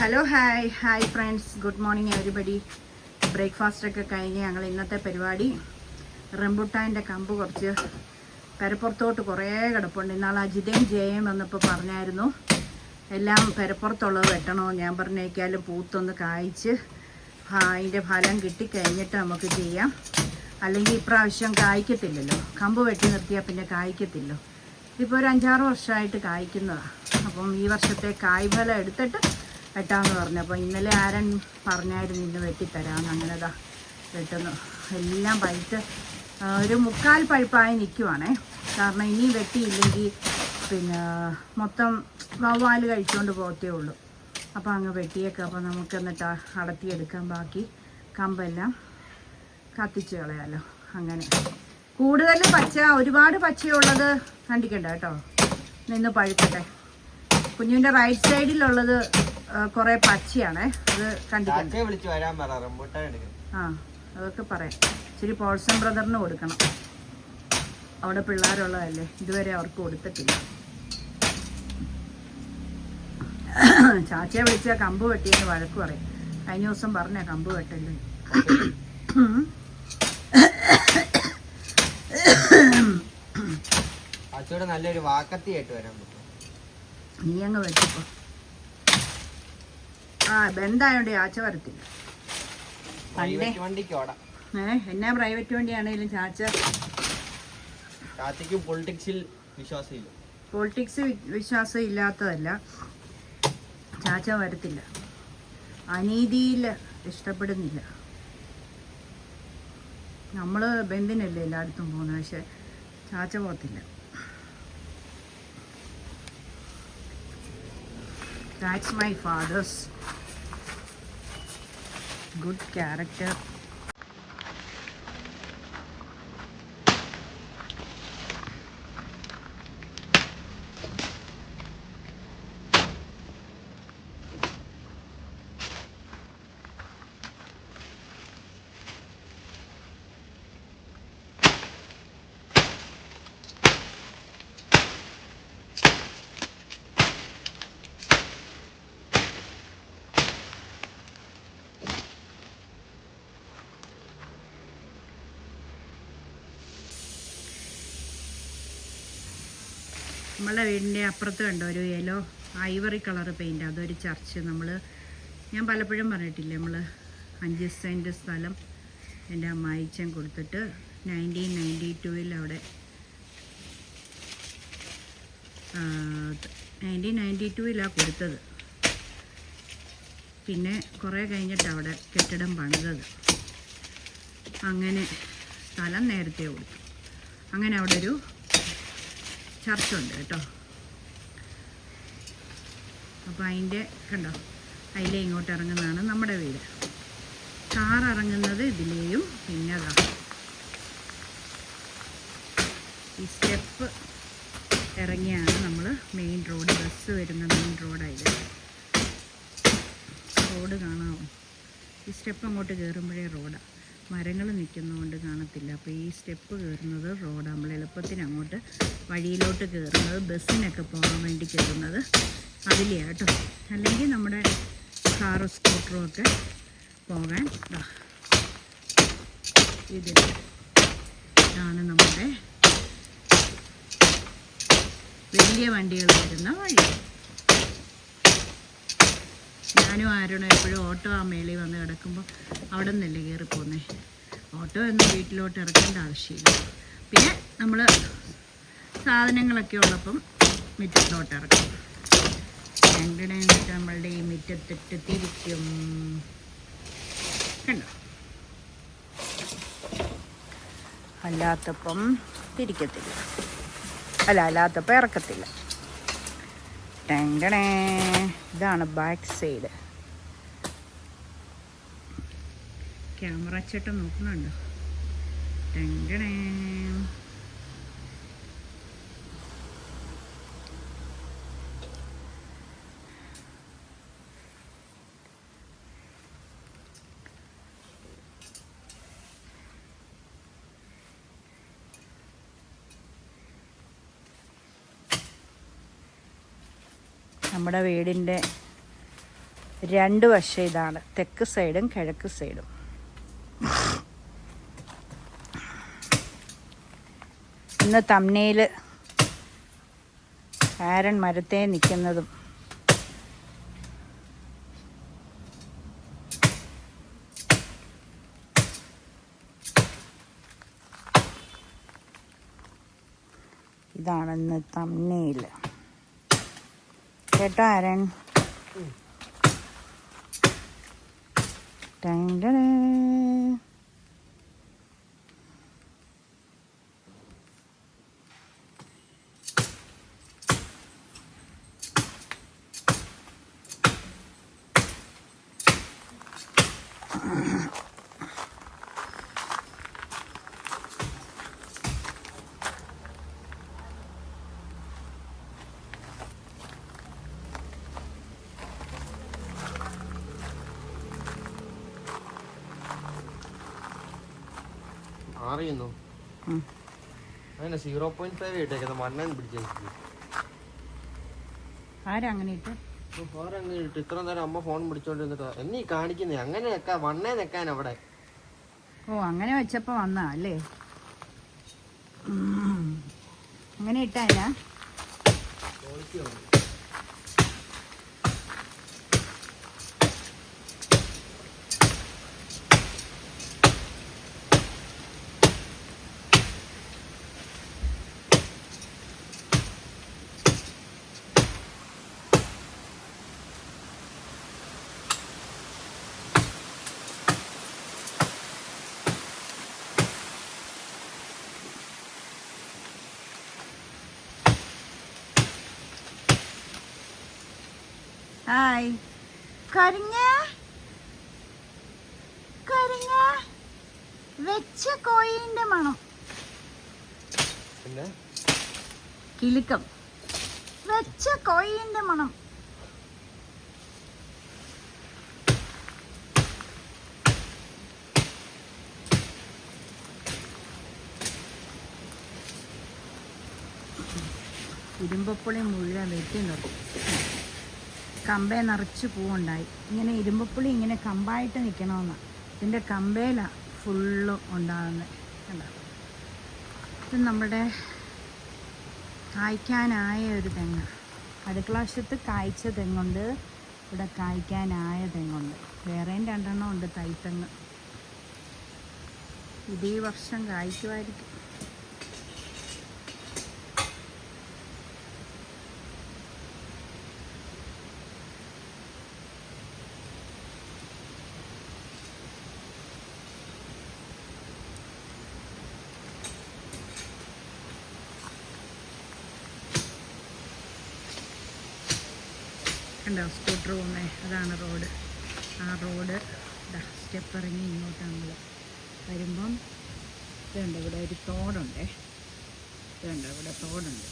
Hello hi hi friends good morning everybody breakfast ഒക്കെ കഴിഞ്ഞ് ഞങ്ങൾ ഇന്നത്തെ പരിപാടി. റംബുട്ടാന്റെ കമ്പ് കുറച്ച് പെരപ്പുറത്തോട്ട് കുറേ കിടപ്പുണ്ട്. ഇന്നാൾ അജിതയും ജയയും വന്നപ്പോൾ പറഞ്ഞായിരുന്നു എല്ലാം പെരപ്പുറത്തുള്ളത് വെട്ടണോ? ഞാൻ പറഞ്ഞേക്കാലും പൂത്തൊന്ന് കായ്ച്ച് അതിന്റെ ഫലം കിട്ടിക്കഴിഞ്ഞിട്ട് നമുക്ക് ചെയ്യാം. അല്ലെങ്കിൽ ഇപ്രാവശ്യം കായ്ക്കത്തില്ലല്ലോ. കമ്പ് വെട്ടി നിർത്തിയാൽ പിന്നെ കായ്ക്കത്തില്ലോ. ഇപ്പോൾ ഒരു അഞ്ചാറ് വർഷമായിട്ട് കായ്ക്കുന്നതാണ് അപ്പം ഈ വർഷത്തെ കായ്ഫലം എടുത്തിട്ട് വെട്ടാമെന്ന് പറഞ്ഞു. അപ്പോൾ ഇന്നലെ ആരൻ പറഞ്ഞായിരുന്നു ഇന്ന് വെട്ടിത്തരാമെന്ന് അങ്ങനെതാ വെട്ടുന്നു എല്ലാം പഴുത്ത് ഒരു മുക്കാൽ പഴുപ്പായി നിൽക്കുവാണേ കാരണം ഇനി വെട്ടിയില്ലെങ്കിൽ പിന്നെ മൊത്തം വവ്വാൽ കഴിച്ചുകൊണ്ട് പോകത്തേ ഉള്ളൂ. അപ്പോൾ അങ്ങ് വെട്ടിയേക്കാം. അപ്പോൾ നമുക്ക് എന്നിട്ട് അടത്തിയെടുക്കാൻ ബാക്കി കമ്പെല്ലാം കത്തിച്ച് കളയാലോ. അങ്ങനെ. കൂടുതൽ പച്ച ഒരുപാട് പച്ചയുള്ളത് കണ്ടിക്കണ്ട കേട്ടോ. നിന്ന് പഴുക്കട്ടെ. കുഞ്ഞിന്റെ റൈറ്റ് സൈഡിലുള്ളത് കുറേ പച്ചയാണേ. അത് കണ്ടിട്ട് ചാച്ചയെ വിളിച്ച് വരാൻ പറ റംബൂട്ടാൻ എടുക്കാൻ ആ അതൊക്കെ പറയാം. ഇച്ചിരി പോൾസൺ ബ്രദറിന് കൊടുക്കണം. അവിടെ പിള്ളേരുള്ളതല്ലേ? ഇതുവരെ അവർക്ക് കൊടുത്തിട്ടില്ല. ചാച്ചയെ വിളിച്ചാൽ കമ്പ് വെട്ടിയെന്ന് വഴക്ക് പറയും. കഴിഞ്ഞ ദിവസം പറഞ്ഞ കമ്പ് വെട്ടല്ലേ നല്ലൊരു വാക്കത്തി ആയിട്ട് വരാൻ പറ്റും. നീ അങ്ങ് വെട്ടിപ്പോ ആ ബന്ധായോണ്ട് ചാച്ച വരത്തില്ല. പണ്ടേ ഏ എന്നാ പ്രൈവറ്റ് വണ്ടിയാണേലും ചാച്ച? ചാച്ചയ്ക്ക് പൊളിറ്റിക്സിൽ വിശ്വാസമില്ല. പൊളിറ്റിക്സ് വിശ്വാസം ഇല്ലാത്തതല്ല. ചാച്ച വരത്തില്ല. അനീതിയിൽ ഇഷ്ടപ്പെടുന്നില്ല. നമ്മൾ ബന്ധിനല്ലേ എല്ലായിടത്തും പോകുന്നത്? പക്ഷെ ചാച്ച പോകത്തില്ല. That's my father's good character നമ്മളെ വീടിന്റെ അപ്പുറത്ത് കണ്ട ഒരു യെല്ലോ ഐവറി കളർ പെയിന്റ് അതൊരു ചർച്ച് നമ്മൾ ഞാൻ പലപ്പോഴും പറഞ്ഞിട്ടില്ല നമ്മൾ അഞ്ച് സെന്റ് സ്ഥലം എന്റെ അമ്മായിച്ചൻ കൊടുത്തിട്ട് നയന്റീൻ നയന്റി ടൂവിൽ അവിടെ നയന്റീൻ നയന്റി ടൂവിലാണ് കൊടുത്തത്. പിന്നെ കുറേ കഴിഞ്ഞിട്ട് അവിടെ കെട്ടിടം പണിതത്. അങ്ങനെ സ്ഥലം നേരത്തെ കൊടുത്തു. അങ്ങനെ അവിടെ ഒരു ചർച്ചുണ്ട് കേട്ടോ. അപ്പോൾ അതിന്റെ കണ്ടോ അതിലെ ഇങ്ങോട്ട് ഇറങ്ങുന്നതാണ് നമ്മുടെ വീട്. കാർ ഇറങ്ങുന്നത് ഇതിലെയും പിന്നെ അതാ ഈ സ്റ്റെപ്പ് ഇറങ്ങിയാണ് നമ്മൾ മെയിൻ റോഡ് ബസ് വരുന്ന മെയിൻ റോഡായത് റോഡ് കാണാമോ ഈ സ്റ്റെപ്പ് അങ്ങോട്ട് കയറുമ്പോഴേ റോഡാണ് മരങ്ങൾ നിൽക്കുന്നതുകൊണ്ട് കാണത്തില്ല. അപ്പോൾ ഈ സ്റ്റെപ്പ് കയറുന്നത് റോഡാണ് നമ്മൾ എളുപ്പത്തിന് അങ്ങോട്ട് വഴിയിലോട്ട് കയറുന്നത് ബസ്സിനൊക്കെ പോകാൻ വേണ്ടി കയറുന്നത് അതിലെയാണ് കേട്ടോ. അല്ലെങ്കിൽ നമ്മുടെ കാറോ സ്കൂട്ടറും ഒക്കെ പോകാൻ ഇതിൽ ഇതാണ് നമ്മുടെ വലിയ വണ്ടികൾ വരുന്ന വഴി. ഞാനും ആരോടും എപ്പോഴും ഓട്ടോ ആ മേളിൽ വന്ന് കിടക്കുമ്പോൾ അവിടെ നിന്നല്ലേ കയറി പോന്നേ ഓട്ടോ ഒന്നും വീട്ടിലോട്ട് ഇറക്കേണ്ട ആവശ്യമില്ല. പിന്നെ നമ്മൾ സാധനങ്ങളൊക്കെ ഉള്ളപ്പം മുറ്റത്തോട്ട് ഇറക്കും. രണ്ടിടെ നമ്മളുടെ ഈ മുറ്റത്തിട്ട് തിരിക്കും. കണ്ടോ? അല്ലാത്തപ്പം തിരിക്കത്തില്ല. അല്ല അല്ലാത്തപ്പം ഇറക്കത്തില്ല. ടെങ്കണേ ഇതാണ് ബാക്ക് സൈഡ് ക്യാമറ ചേട്ടൻ നോക്കുന്നുണ്ടോ? ടെങ്കണേ നമ്മുടെ വീടിന്റെ രണ്ട് വശം ഇതാണ്. തെക്ക് സൈഡും കിഴക്ക് സൈഡും. ഇന്ന് തമ്മനയിൽ ആരൻ മരത്തെ നിൽക്കുന്നതും ഇതാണ് ഇന്ന് തമ്മനയിൽ കേട്ടോ ആരൻ ടൈം അറിയുന്നു. അങ്ങനെ സീറോ പോയിന്റ് ഫൈവ് ഇട്ടേക്കുന്നത് മണ്ണൻ പിടിച്ചു. ആരാ അങ്ങനെ ഇട്ട് അങ്ങനെ ഇട്ട്? ഇത്ര നേരം അമ്മ ഫോൺ പിടിച്ചോണ്ടിരുന്നിട്ട് എന്നീ കാണിക്കുന്നേ? അങ്ങനെ വെക്കാൻ വണ്ണേ നിക്കാൻ അവിടെ. ഓ അങ്ങനെ വെച്ചപ്പോ വന്നാ അല്ലേ. അങ്ങനെ ഇട്ടാ ഹായ് കരിഞ്ഞ. കരിഞ്ഞ. വെച്ച കോയിന്റെ മണം. പിന്നെ? കിലുക്കം. വെച്ച കോയിന്റെ മണം. ഇരുമ്പപ്പുളി മുഴുവൻ വെട്ടി നിർത്തി. കമ്പേ നിറച്ച് പൂവുണ്ടായി. ഇങ്ങനെ ഇരുമ്പപ്പുളി ഇങ്ങനെ കമ്പായിട്ട് നിൽക്കണമെന്ന് ഇതിന്റെ കമ്പയിലാണ് ഫുള്ള് ഉണ്ടാകുന്നത് കണ്ടോ? ഇത് നമ്മുടെ കായ്ക്കാനായ ഒരു തെങ്ങ്. അടുക്കളാശത്ത് കായ്ച്ച തെങ്ങുണ്ട്. ഇവിടെ കായ്ക്കാനായ തെങ്ങുണ്ട്. വേറെയും രണ്ടെണ്ണം ഉണ്ട് തൈത്തെങ്ങ് ഇത് ഈ വർഷം കായ്ക്കുമായിരിക്കും. കണ്ടോ? സ്കൂട്ടർ പോകുന്നേ. അതാണ് റോഡ് ആ റോഡ് സ്റ്റെപ്പ് ഇറങ്ങി ഇങ്ങോട്ടാണ് നമ്മൾ വരുമ്പം ഇതുണ്ട് ഇവിടെ ഒരു തോടുണ്ടേ. ഇതുണ്ട് ഇവിടെ തോടുണ്ട്.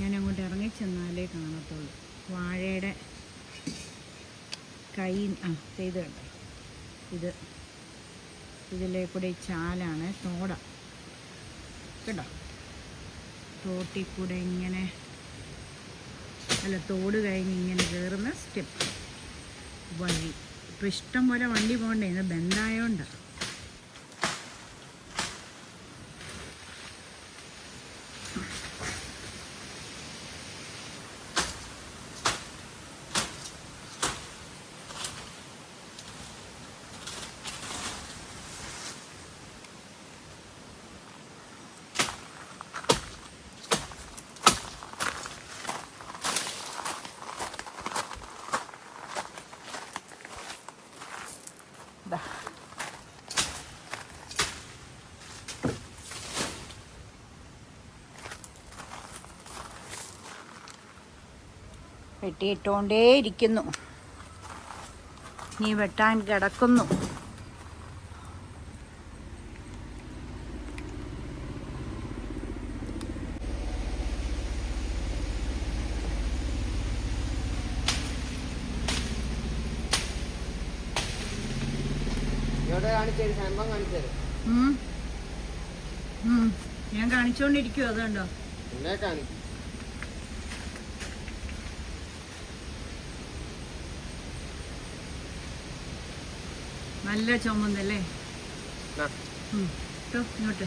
ഞാൻ അങ്ങോട്ട് ഇറങ്ങി ചെന്നാലേ കാണത്തുള്ളൂ. വാഴയുടെ കൈ ആ ചെയ്ത് കണ്ടോ? ഇത് ഇതിലേ കൂടെ ചാലാണ് തോട. കേട്ടോ? തോട്ടിൽ കൂടെ ഇങ്ങനെ അല്ല തോട് കഴിഞ്ഞ് ഇങ്ങനെ കയറുന്ന സ്റ്റെപ്പ് വഴി ഇപ്പം ഇഷ്ടം പോലെ വണ്ടി പോകണ്ടേ? ഇത് ബന്ധായോണ്ടാണ് വെട്ടിയിട്ടുകൊണ്ടേയിരിക്കുന്നു നീ വെട്ടാൻ കിടക്കുന്നു. ഞാൻ കാണിച്ചോണ്ടിരിക്കുവോ അതുണ്ടോ എന്നെ കാണിക്കും. നല്ല ചുമന്നല്ലേ? ഇങ്ങോട്ട്.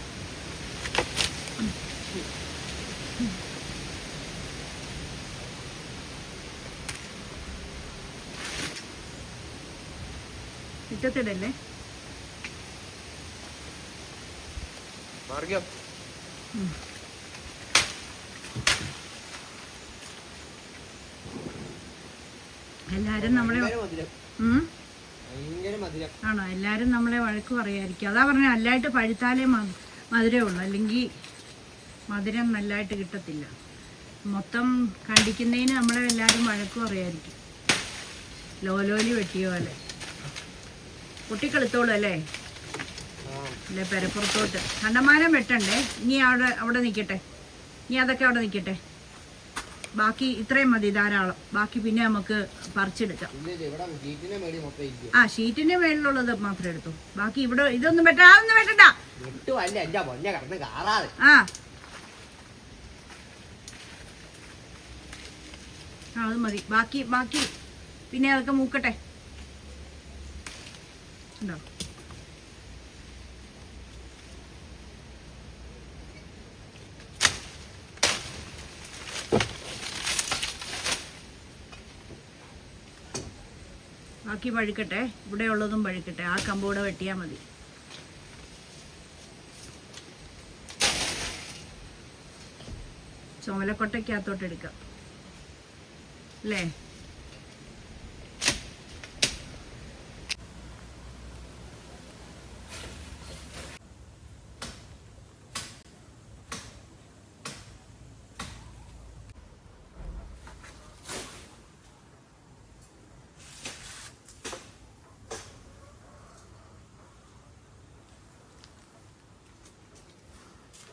മുറ്റത്തിടല്ലേ. എല്ലാരും നമ്മളെ ഭയങ്കര മധുരം ഉം ഭയങ്കര മധുരം ആണോ? എല്ലാവരും നമ്മളെ വഴക്ക് പറയായിരിക്കും. അതാ പറഞ്ഞ നല്ലതായിട്ട് പഴുത്താലേ മ- മധുരമേ ഉള്ളൂ അല്ലെങ്കിൽ മധുരം നല്ലതായിട്ട് കിട്ടത്തില്ല. മൊത്തം കണ്ടിക്കുന്നതിന് നമ്മളെ എല്ലാവരും വഴക്ക് പറയായിരിക്കും. ലോലോലി വെട്ടിയ പോലെ. കുട്ടിക്കെളുത്തോളൂ അല്ലേ? അല്ലേ പെരപ്പുറത്തോട്ട്. കണ്ടമാനം വെട്ടണ്ടേ? ഇനി അവിടെ അവിടെ നിൽക്കട്ടെ ഇനി അതൊക്കെ അവിടെ നിൽക്കട്ടെ ബാക്കി ഇത്രയും മതി ധാരാളം. ബാക്കി പിന്നെ നമുക്ക് പറിച്ചെടുക്കാം. ആ ഷീറ്റിന്റെ മേളിലുള്ളത് മാത്രം എടുത്തു. ബാക്കി ഇവിടെ ഇതൊന്നും വെട്ടാ അതൊന്നും ആ. ആ അത് മതി. ബാക്കി ബാക്കി. പിന്നെ അതൊക്കെ മൂക്കട്ടെ. ഉണ്ടോ? ബാക്കി പഴുക്കട്ടെ. ഇവിടെ ഉള്ളതും പഴുക്കട്ടെ. ആ കമ്പൂടെ വെട്ടിയാൽ മതി. ചുമലക്കൊട്ടയ്ക്കകത്തോട്ട് എടുക്കാം. അല്ലേ?